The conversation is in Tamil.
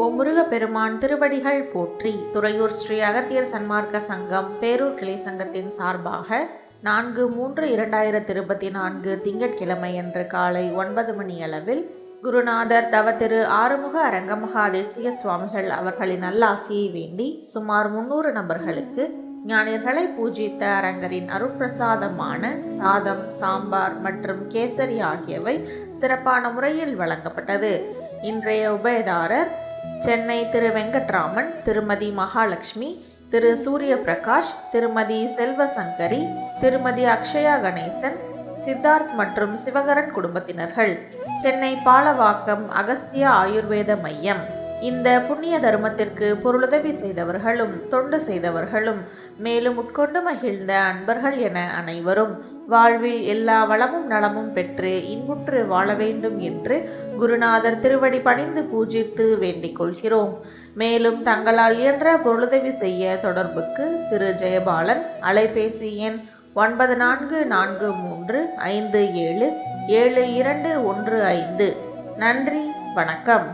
ஓ முருகப்பெருமான் திருவடிகள் போற்றி துறையூர் ஸ்ரீ அகத்தியர் சன்மார்க்க சங்கம் பேரூர் கிளை சங்கத்தின் சார்பாக நான்கு மூன்று இரண்டாயிரத்தி இருபத்தி நான்கு திங்கட்கிழமை அன்று காலை ஒன்பது மணி அளவில் குருநாதர் தவ திரு ஆறுமுக அரங்கமகா தேசிய சுவாமிகள் அவர்களின் நல்லாசியை வேண்டி சுமார் முன்னூறு நபர்களுக்கு ஞானியர்களை பூஜித்த அரங்கரின் அருட்பிரசாதமான சாதம் சாம்பார் மற்றும் கேசரி ஆகியவை சிறப்பான முறையில் வழங்கப்பட்டது. இன்றைய உபயதாரர் சென்னை திரு வெங்கட்ராமன் திருமதி மகாலட்சுமி திரு சூரிய பிரகாஷ் திருமதி செல்வசங்கரி திருமதி அக்ஷயா கணேசன் சித்தார்த் மற்றும் சிவகரன் குடும்பத்தினர்கள். சென்னை பாலவாக்கம் அகஸ்திய ஆயுர்வேத மையம். இந்த புண்ணிய தர்மத்திற்கு பொருளுதவி செய்தவர்களும் தொண்டு செய்தவர்களும் மேலும் உட்கொண்டு மகிழ்ந்த அன்பர்கள் என அனைவரும் வாழ்வில் எல்லா வளமும் நலமும் பெற்று இன்புற்று வாழ வேண்டும் என்று குருநாதர் திருவடி பணிந்து பூஜித்து வேண்டிக் கொள்கிறோம். மேலும் தங்களால் இயன்ற பொருளுதவி செய்ய தொடர்புக்கு திரு. ஜெயபாலன் அலைபேசி எண் ஒன்பது நான்கு நான்கு மூன்று ஐந்து ஏழு ஏழு இரண்டு ஒன்று ஐந்து. நன்றி வணக்கம்.